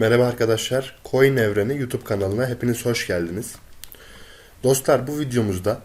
Merhaba arkadaşlar, Coin Evreni YouTube kanalına hepiniz hoş geldiniz. Dostlar bu videomuzda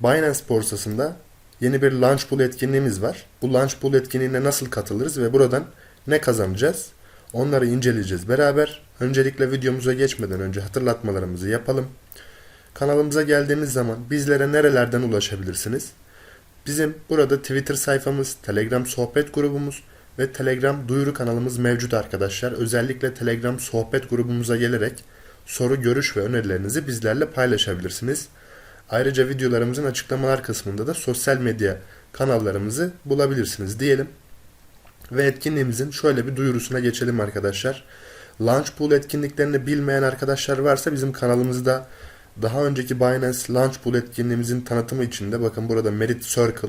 Binance borsasında yeni bir Launch Pool etkinliğimiz var. Bu Launch Pool etkinliğine nasıl katılırız ve buradan ne kazanacağız? Onları inceleyeceğiz beraber. Öncelikle videomuza geçmeden önce hatırlatmalarımızı yapalım. Kanalımıza geldiğiniz zaman bizlere nerelerden ulaşabilirsiniz? Bizim burada Twitter sayfamız, Telegram sohbet grubumuz ve Telegram duyuru kanalımız mevcut arkadaşlar. Özellikle Telegram sohbet grubumuza gelerek soru, görüş ve önerilerinizi bizlerle paylaşabilirsiniz. Ayrıca videolarımızın açıklamalar kısmında da sosyal medya kanallarımızı bulabilirsiniz diyelim. Ve etkinliğimizin şöyle bir duyurusuna geçelim arkadaşlar. Launch Pool etkinliklerini bilmeyen arkadaşlar varsa bizim kanalımızda daha önceki Binance Launch Pool etkinliğimizin tanıtımı içinde bakın burada Merit Circle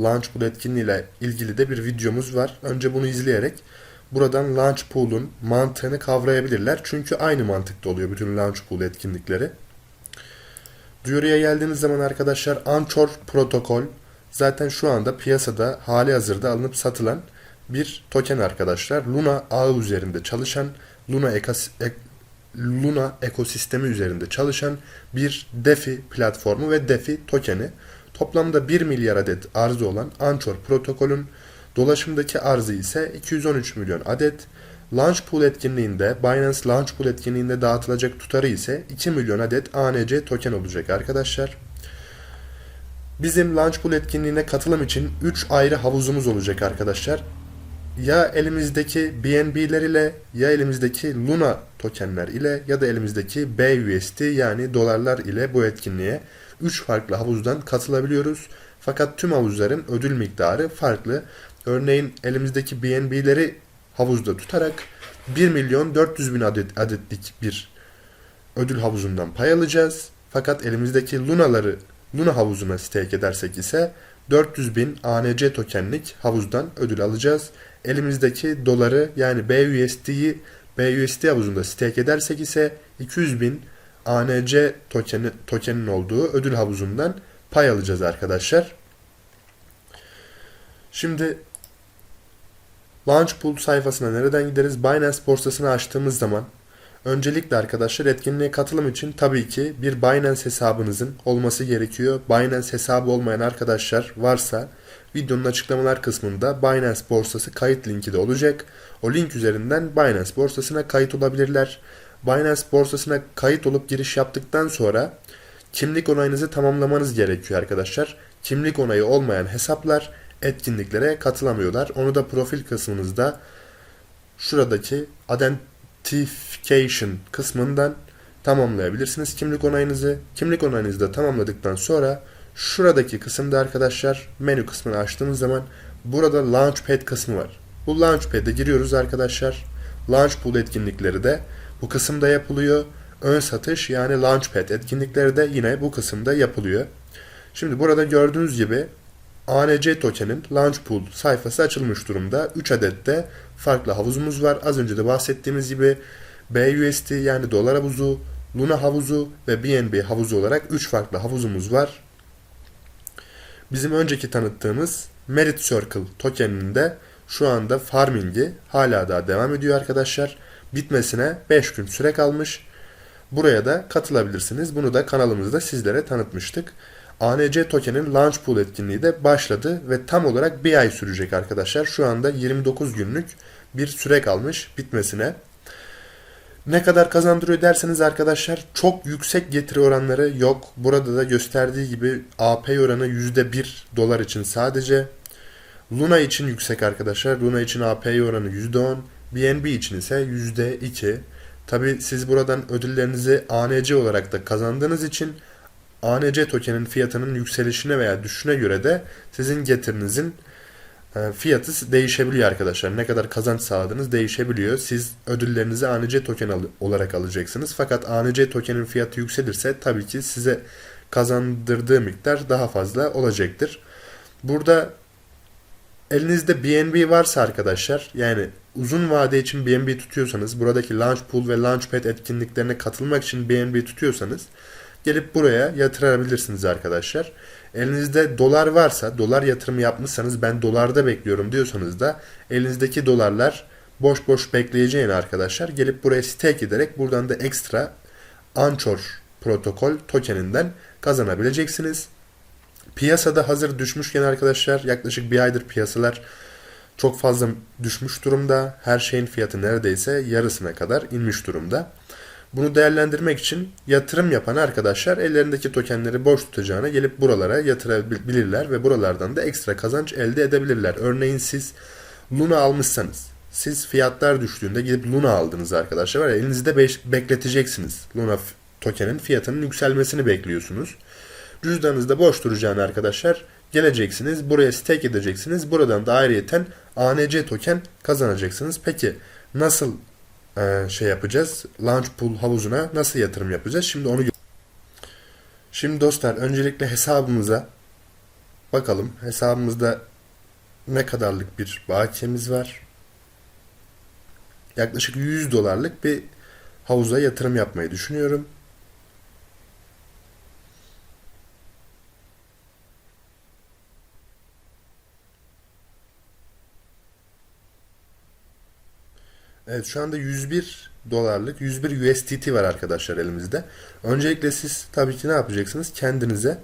Launch Pool etkinliğiyle ilgili de bir videomuz var. Önce bunu izleyerek buradan Launch Pool'un mantığını kavrayabilirler. Çünkü aynı mantıkta oluyor bütün Launch Pool etkinlikleri. Duyuruya geldiğiniz zaman arkadaşlar Anchor protokol zaten şu anda piyasada hali hazırda alınıp satılan bir token arkadaşlar. Luna ağı üzerinde çalışan Luna ekas, ek, Luna ekosistemi üzerinde çalışan bir DeFi platformu ve DeFi tokeni. Toplamda 1 milyar adet arzı olan Anchor protokolün dolaşımdaki arzı ise 213 milyon adet. Launch Pool etkinliğinde, Binance Launch Pool etkinliğinde dağıtılacak tutarı ise 2 milyon adet ANC token olacak arkadaşlar. Bizim Launch Pool etkinliğine katılım için 3 ayrı havuzumuz olacak arkadaşlar. Ya elimizdeki BNB'ler ile ya elimizdeki Luna tokenler ile ya da elimizdeki BUSD yani dolarlar ile bu etkinliğe 3 farklı havuzdan katılabiliyoruz. Fakat tüm havuzların ödül miktarı farklı. Örneğin elimizdeki BNB'leri havuzda tutarak 1 milyon 400 bin adet, adetlik bir ödül havuzundan pay alacağız. Fakat elimizdeki Luna'ları Luna havuzuna stake edersek ise 400 bin ANC tokenlik havuzdan ödül alacağız. Elimizdeki doları yani BUSD'yi BUSD havuzunda stake edersek ise 200 bin ANC tokeni, tokenin olduğu ödül havuzundan pay alacağız arkadaşlar. Şimdi Launchpool sayfasına nereden gideriz? Binance borsasını açtığımız zaman öncelikle arkadaşlar etkinliğe katılım için tabii ki bir Binance hesabınızın olması gerekiyor. Binance hesabı olmayan arkadaşlar varsa videonun açıklamalar kısmında Binance borsası kayıt linki de olacak. O link üzerinden Binance borsasına kayıt olabilirler. Binance borsasına kayıt olup giriş yaptıktan sonra kimlik onayınızı tamamlamanız gerekiyor arkadaşlar. Kimlik onayı olmayan hesaplar etkinliklere katılamıyorlar. Onu da profil kısmınızda şuradaki identification kısmından tamamlayabilirsiniz kimlik onayınızı. Kimlik onayınızı da tamamladıktan sonra şuradaki kısımda arkadaşlar menü kısmını açtığımız zaman burada Launchpad kısmı var. Bu Launchpad'e giriyoruz arkadaşlar. Launchpool etkinlikleri de bu kısımda yapılıyor. Ön satış yani Launchpad etkinlikleri de yine bu kısımda yapılıyor. Şimdi burada gördüğünüz gibi ANC tokenin Launchpool sayfası açılmış durumda. 3 adet de farklı havuzumuz var. Az önce de bahsettiğimiz gibi BUSD yani dolar havuzu, Luna havuzu ve BNB havuzu olarak 3 farklı havuzumuz var. Bizim önceki tanıttığımız Merit Circle tokeninin de şu anda farmingi hala daha devam ediyor arkadaşlar. Bitmesine 5 gün süre kalmış. Buraya da katılabilirsiniz. Bunu da kanalımızda sizlere tanıtmıştık. ANC tokenin Launch Pool etkinliği de başladı ve tam olarak bir ay sürecek arkadaşlar. Şu anda 29 günlük bir süre kalmış bitmesine. Ne kadar kazandırıyor derseniz arkadaşlar çok yüksek getiri oranları yok. Burada da gösterdiği gibi AP oranı %1 dolar için sadece. Luna için yüksek arkadaşlar. Luna için AP oranı %10. BNB için ise %2. Tabi siz buradan ödüllerinizi ANC olarak da kazandığınız için ANC tokenin fiyatının yükselişine veya düşüşüne göre de sizin getirinizin e, fiyatı değişebiliyor arkadaşlar. Ne kadar kazanç sağladığınız değişebiliyor. Siz ödüllerinizi ANC token olarak alacaksınız. Fakat ANC tokenin fiyatı yükselirse tabii ki size kazandırdığı miktar daha fazla olacaktır. Burada elinizde BNB varsa arkadaşlar yani uzun vade için BNB tutuyorsanız buradaki Launch Pool ve Launchpad etkinliklerine katılmak için BNB tutuyorsanız gelip buraya yatırabilirsiniz arkadaşlar. Elinizde dolar varsa, dolar yatırımı yapmışsanız ben dolarda bekliyorum diyorsanız da elinizdeki dolarlar boş boş bekleyeceğine arkadaşlar gelip buraya stake ederek buradan da ekstra Anchor protokol tokeninden kazanabileceksiniz. Piyasada hazır düşmüşken arkadaşlar yaklaşık bir aydır piyasalar çok fazla düşmüş durumda. Her şeyin fiyatı neredeyse yarısına kadar inmiş durumda. Bunu değerlendirmek için yatırım yapan arkadaşlar ellerindeki tokenleri boş tutacağına gelip buralara yatırabilirler ve buralardan da ekstra kazanç elde edebilirler. Örneğin siz Luna almışsanız siz fiyatlar düştüğünde gidip Luna aldınız arkadaşlar. Var ya, elinizde bekleteceksiniz. Luna tokenin fiyatının yükselmesini bekliyorsunuz. Cüzdanınızda boş duracağını arkadaşlar geleceksiniz. Buraya stake edeceksiniz. Buradan da ayrıyeten ANC token kazanacaksınız. Peki nasıl e, şey yapacağız? Launch pool havuzuna nasıl yatırım yapacağız? Şimdi onu Şimdi dostlar öncelikle hesabımıza bakalım. Hesabımızda ne kadarlık bir bakiyemiz var? Yaklaşık 100 dolarlık bir havuza yatırım yapmayı düşünüyorum. Evet şu anda 101 dolarlık 101 USDT var arkadaşlar elimizde. Öncelikle siz tabii ki ne yapacaksınız? Kendinize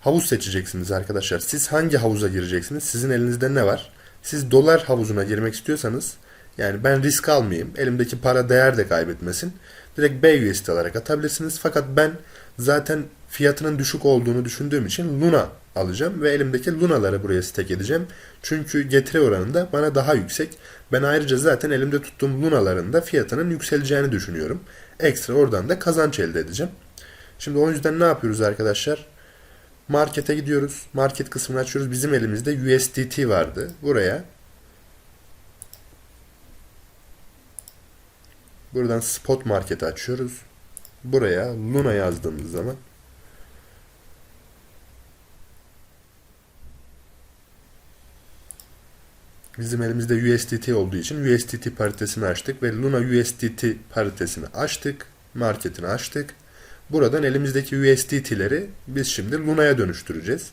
havuz seçeceksiniz arkadaşlar. Siz hangi havuza gireceksiniz? Sizin elinizde ne var? Siz dolar havuzuna girmek istiyorsanız yani ben risk almayayım. Elimdeki para değer de kaybetmesin. Direkt BUSD alarak atabilirsiniz. Fakat ben zaten fiyatının düşük olduğunu düşündüğüm için Luna alacağım ve elimdeki Luna'ları buraya stake edeceğim. Çünkü getiri oranında bana daha yüksek. Ben ayrıca zaten elimde tuttuğum Luna'ların da fiyatının yükseleceğini düşünüyorum. Ekstra oradan da kazanç elde edeceğim. Şimdi o yüzden ne yapıyoruz arkadaşlar? Markete gidiyoruz. Market kısmını açıyoruz. Bizim elimizde USDT vardı. Buraya buradan spot market açıyoruz. Buraya Luna yazdığımız zaman Bizim elimizde USDT olduğu için USDT paritesini açtık ve Luna USDT paritesini açtık. Marketini açtık. Buradan elimizdeki USDT'leri biz şimdi Luna'ya dönüştüreceğiz.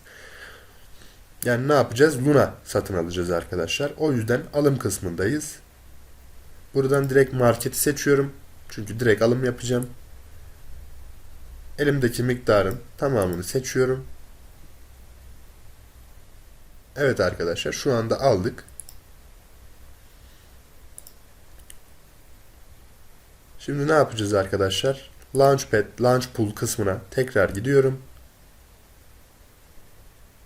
Yani ne yapacağız? Luna satın alacağız arkadaşlar. O yüzden alım kısmındayız. Buradan direkt marketi seçiyorum. Çünkü direkt alım yapacağım. Elimdeki miktarın tamamını seçiyorum. Evet arkadaşlar şu anda aldık. Şimdi ne yapacağız arkadaşlar? Launchpad, Launch Pool kısmına tekrar gidiyorum.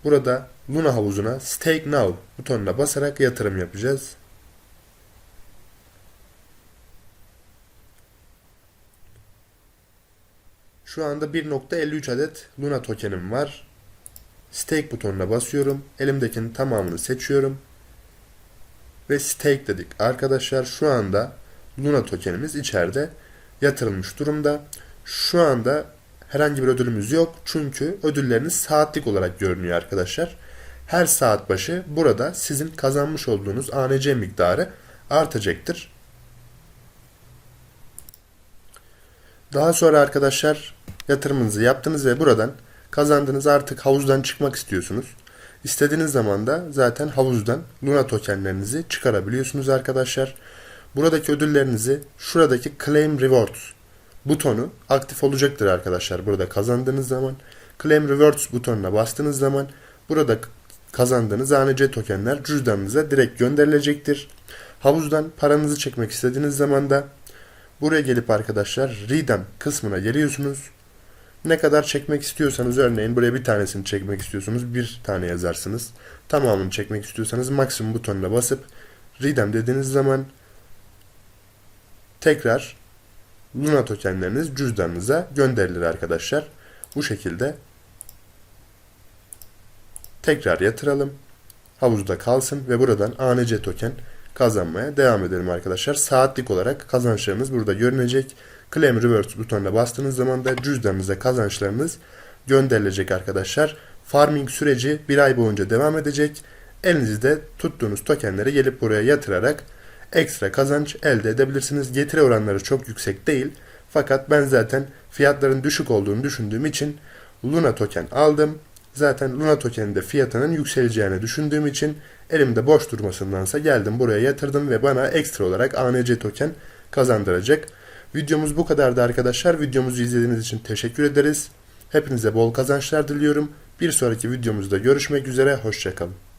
Burada Luna havuzuna Stake Now butonuna basarak yatırım yapacağız. Şu anda 1.53 adet Luna tokenim var. Stake butonuna basıyorum. Elimdekinin tamamını seçiyorum. Ve stake dedik. Arkadaşlar şu anda Luna tokenimiz içeride yatırılmış durumda. Şu anda herhangi bir ödülümüz yok. Çünkü ödülleriniz saatlik olarak görünüyor arkadaşlar. Her saat başı burada sizin kazanmış olduğunuz ANC miktarı artacaktır. Daha sonra arkadaşlar yatırımınızı yaptınız ve buradan kazandığınız artık havuzdan çıkmak istiyorsunuz. İstediğiniz zaman da zaten havuzdan Luna tokenlerinizi çıkarabiliyorsunuz arkadaşlar. Buradaki ödüllerinizi şuradaki Claim Rewards butonu aktif olacaktır arkadaşlar. Burada kazandığınız zaman Claim Rewards butonuna bastığınız zaman burada kazandığınız ANC tokenler cüzdanınıza direkt gönderilecektir. Havuzdan paranızı çekmek istediğiniz zaman da buraya gelip arkadaşlar Redeem kısmına geliyorsunuz. Ne kadar çekmek istiyorsanız örneğin buraya bir tanesini çekmek istiyorsunuz bir tane yazarsınız. Tamamını çekmek istiyorsanız maksimum butonuna basıp Redeem dediğiniz zaman tekrar Luna tokenleriniz cüzdanınıza gönderilir arkadaşlar. Bu şekilde tekrar yatıralım. Havuzda kalsın ve buradan ANC token kazanmaya devam edelim arkadaşlar. Saatlik olarak kazançlarınız burada görünecek. Claim Reverse butonuna bastığınız zaman da cüzdanınıza kazançlarınız gönderilecek arkadaşlar. Farming süreci bir ay boyunca devam edecek. Elinizde tuttuğunuz tokenleri gelip buraya yatırarak ekstra kazanç elde edebilirsiniz. Getiri oranları çok yüksek değil. Fakat ben zaten fiyatların düşük olduğunu düşündüğüm için Luna token aldım. Zaten Luna token'in de fiyatının yükseleceğini düşündüğüm için elimde boş durmasındansa geldim buraya yatırdım ve bana ekstra olarak ANC token kazandıracak. Videomuz bu kadardı arkadaşlar. Videomuzu izlediğiniz için teşekkür ederiz. Hepinize bol kazançlar diliyorum. Bir sonraki videomuzda görüşmek üzere. Hoşçakalın.